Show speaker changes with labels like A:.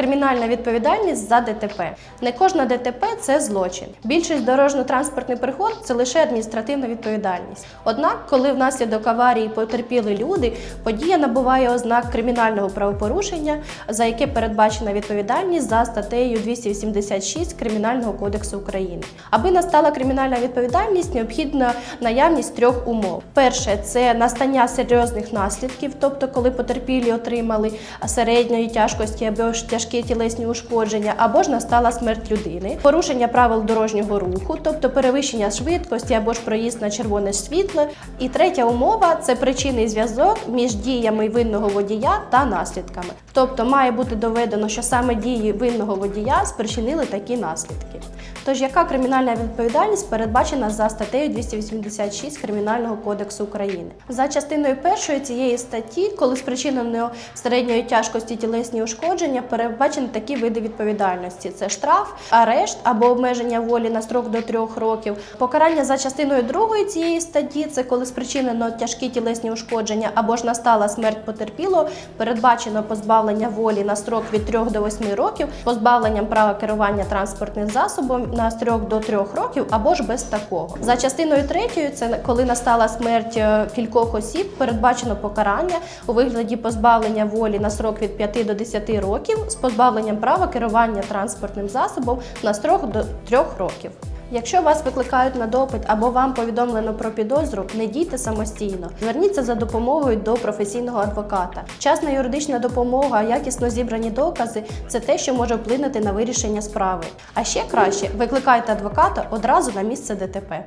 A: Кримінальна відповідальність за ДТП. Не кожна ДТП це злочин. Більшість дорожньо-транспортних пригод це лише адміністративна відповідальність. Однак, коли внаслідок аварії потерпіли люди, подія набуває ознак кримінального правопорушення, за яке передбачена відповідальність за статтею 286 Кримінального кодексу України. Аби настала кримінальна відповідальність, необхідна наявність трьох умов. Перше це настання серйозних наслідків, тобто коли потерпілі отримали середньої тяжкості або ж тяжкі тілесні ушкодження, або ж настала смерть людини, порушення правил дорожнього руху, тобто перевищення швидкості або ж проїзд на червоне світло. І третя умова це причинний зв'язок між діями винного водія та наслідками. Тобто має бути доведено, що саме дії винного водія спричинили такі наслідки. Тож, яка кримінальна відповідальність передбачена за статтею 286 Кримінального кодексу України? За частиною першої цієї статті, коли спричинено середньої тяжкості тілесні ушкодження, передбачені такі види відповідальності: це штраф, арешт або обмеження волі на строк до трьох років. Покарання за частиною другої цієї статті це коли спричинено тяжкі тілесні ушкодження або ж настала смерть потерпілого, передбачено позбавлення волі на строк від 3 до 8 років, позбавленням права керування транспортним засобом на строк до 3 років або ж без такого. За частиною третьою, це коли настала смерть е, кількох осіб, передбачено покарання у вигляді позбавлення волі на строк від 5 до 10 років з позбавленням права керування транспортним засобом на строк до 3 років. Якщо вас викликають на допит або вам повідомлено про підозру, не дійте самостійно. Зверніться за допомогою до професійного адвоката. Вчасна юридична допомога, якісно зібрані докази це те, що може вплинути на вирішення справи. А ще краще викликайте адвоката одразу на місце ДТП.